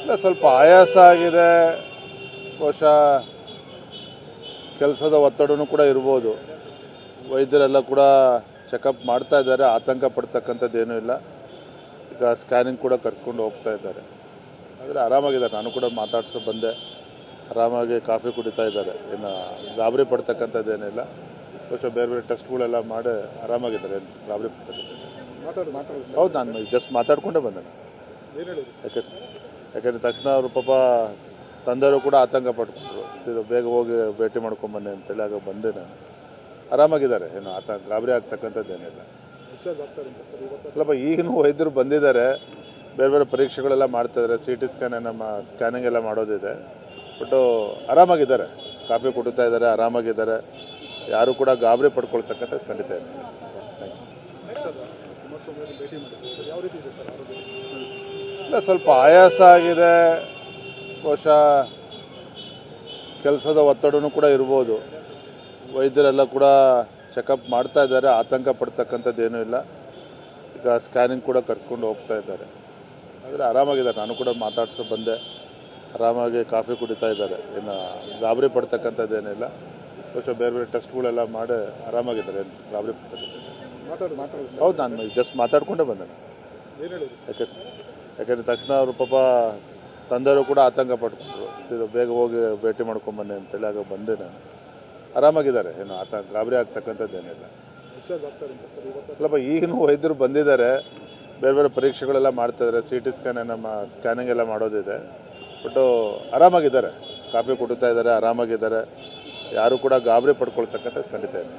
ಇಲ್ಲ, ಸ್ವಲ್ಪ ಆಯಾಸ ಆಗಿದೆ. ಬಹುಶಃ ಕೆಲಸದ ಒತ್ತಡನೂ ಕೂಡ ಇರ್ಬೋದು. ವೈದ್ಯರೆಲ್ಲ ಕೂಡ ಚೆಕಪ್ ಮಾಡ್ತಾ ಇದ್ದಾರೆ. ಆತಂಕ ಪಡ್ತಕ್ಕಂಥದ್ದು ಏನೂ ಇಲ್ಲ. ಈಗ ಸ್ಕ್ಯಾನಿಂಗ್ ಕೂಡ ಕರ್ಕೊಂಡು ಹೋಗ್ತಾ ಇದ್ದಾರೆ. ಆದರೆ ಆರಾಮಾಗಿದ್ದಾರೆ. ನಾನು ಕೂಡ ಮಾತಾಡ್ಸೋ ಬಂದೆ. ಆರಾಮಾಗಿ ಕಾಫಿ ಕುಡಿತಾ ಇದ್ದಾರೆ. ಏನು ಗಾಬರಿ ಪಡ್ತಕ್ಕಂಥದ್ದು ಬಹುಶಃ ಬೇರೆ ಬೇರೆ ಟೆಸ್ಟ್ಗಳೆಲ್ಲ ಮಾಡಿ ಆರಾಮಾಗಿದ್ದಾರೆ. ಪ್ರಾಬ್ಲಮ್ ಹೌದು ನಾನು ಜಸ್ಟ್ ಮಾತಾಡ್ಕೊಂಡೇ ಬಂದೆ ಯಾಕೆ ಯಾಕಂದರೆ ತಕ್ಷಣ ಅವರು ಪಾಪ ತಂದೆಯವರು ಕೂಡ ಆತಂಕ ಪಟ್ಕೊಂಡ್ರು. ಸೀದಾ ಬೇಗ ಹೋಗಿ ಭೇಟಿ ಮಾಡ್ಕೊಂಬನ್ನಿ ಅಂತೇಳಿ ಆಗ ಬಂದೆ ನಾನು. ಆರಾಮಾಗಿದ್ದಾರೆ. ಏನು ಆತ ಗಾಬರಿ ಆಗ್ತಕ್ಕಂಥದ್ದೇನಿಲ್ಲ ಅಲ್ಲಪ್ಪ ಈಗಿನೂ ವೈದ್ಯರು ಬಂದಿದ್ದಾರೆ. ಬೇರೆ ಬೇರೆ ಪರೀಕ್ಷೆಗಳೆಲ್ಲ ಮಾಡ್ತಾಯಿದ್ದಾರೆ ಸಿ ಟಿ ಸ್ಕ್ಯಾನ್ ನಮ್ಮ ಸ್ಕ್ಯಾನಿಂಗ್ ಎಲ್ಲ ಮಾಡೋದಿದೆ. ಬಟ್ಟು ಆರಾಮಾಗಿದ್ದಾರೆ. ಕಾಫಿ ಕುಡಿತಾ ಇದ್ದಾರೆ ಆರಾಮಾಗಿದ್ದಾರೆ. ಯಾರು ಕೂಡ ಗಾಬರಿ ಪಡ್ಕೊಳ್ತಕ್ಕಂಥ ಖಂಡಿತ ಇದೆ. ಇಲ್ಲ, ಸ್ವಲ್ಪ ಆಯಾಸ ಆಗಿದೆ. ಬಹುಶಃ ಕೆಲಸದ ಒತ್ತಡನೂ ಕೂಡ ಇರ್ಬೋದು. ವೈದ್ಯರೆಲ್ಲ ಕೂಡ ಚೆಕಪ್ ಮಾಡ್ತಾ ಇದ್ದಾರೆ. ಆತಂಕ ಪಡ್ತಕ್ಕಂಥದ್ದೇನೂ ಇಲ್ಲ. ಈಗ ಸ್ಕ್ಯಾನಿಂಗ್ ಕೂಡ ಕರ್ಕೊಂಡು ಹೋಗ್ತಾ ಇದ್ದಾರೆ. ಆದರೆ ಆರಾಮಾಗಿದ್ದಾರೆ ನಾನು ಕೂಡ ಮಾತಾಡ್ಸೋ ಬಂದೆ. ಆರಾಮಾಗಿ ಕಾಫಿ ಕುಡಿತಾ ಇದ್ದಾರೆ. ಇನ್ನು ಗಾಬರಿ ಪಡ್ತಕ್ಕಂಥದ್ದು ಬಹುಶಃ ಬೇರೆ ಬೇರೆ ಟೆಸ್ಟ್ಗಳೆಲ್ಲ ಮಾಡಿ ಆರಾಮಾಗಿದ್ದಾರೆ ಏನು ಗಾಬರಿ ಹೌದು ನಾನು ಜಸ್ಟ್ ಮಾತಾಡ್ಕೊಂಡೇ ಬಂದೆ. ಯಾಕೆ ಯಾಕಂದರೆ ತಕ್ಷಣ ಅವರು ಪಾಪ ತಂದೆಯವರು ಕೂಡ ಆತಂಕ ಪಟ್ಕೊಂಡ್ರು. ಸೀದಾ ಬೇಗ ಹೋಗಿ ಭೇಟಿ ಮಾಡ್ಕೊಂಬನ್ನಿ ಅಂತೇಳಿ ಆಗ ಬಂದೆ ನಾನು. ಆರಾಮಾಗಿದ್ದಾರೆ. ಏನು ಆತ ಗಾಬರಿ ಆಗ್ತಕ್ಕಂಥದ್ದೇನಿಲ್ಲ ಅಲ್ಲಪ್ಪ ಈಗಿನೂ ವೈದ್ಯರು ಬಂದಿದ್ದಾರೆ. ಬೇರೆ ಬೇರೆ ಪರೀಕ್ಷೆಗಳೆಲ್ಲ ಮಾಡ್ತಾಯಿದ್ದಾರೆ ಸಿ ಟಿ ಸ್ಕ್ಯಾನ್ ನಮ್ಮ ಸ್ಕ್ಯಾನಿಂಗ್ ಎಲ್ಲ ಮಾಡೋದಿದೆ. ಬಟ್ಟು ಆರಾಮಾಗಿದ್ದಾರೆ. ಕಾಫಿ ಕುಡಿತಾ ಇದ್ದಾರೆ ಆರಾಮಾಗಿದ್ದಾರೆ. ಯಾರು ಕೂಡ ಗಾಬರಿ ಪಡ್ಕೊಳ್ತಕ್ಕಂಥದ್ದು ಖಂಡಿತ ಇಲ್ಲ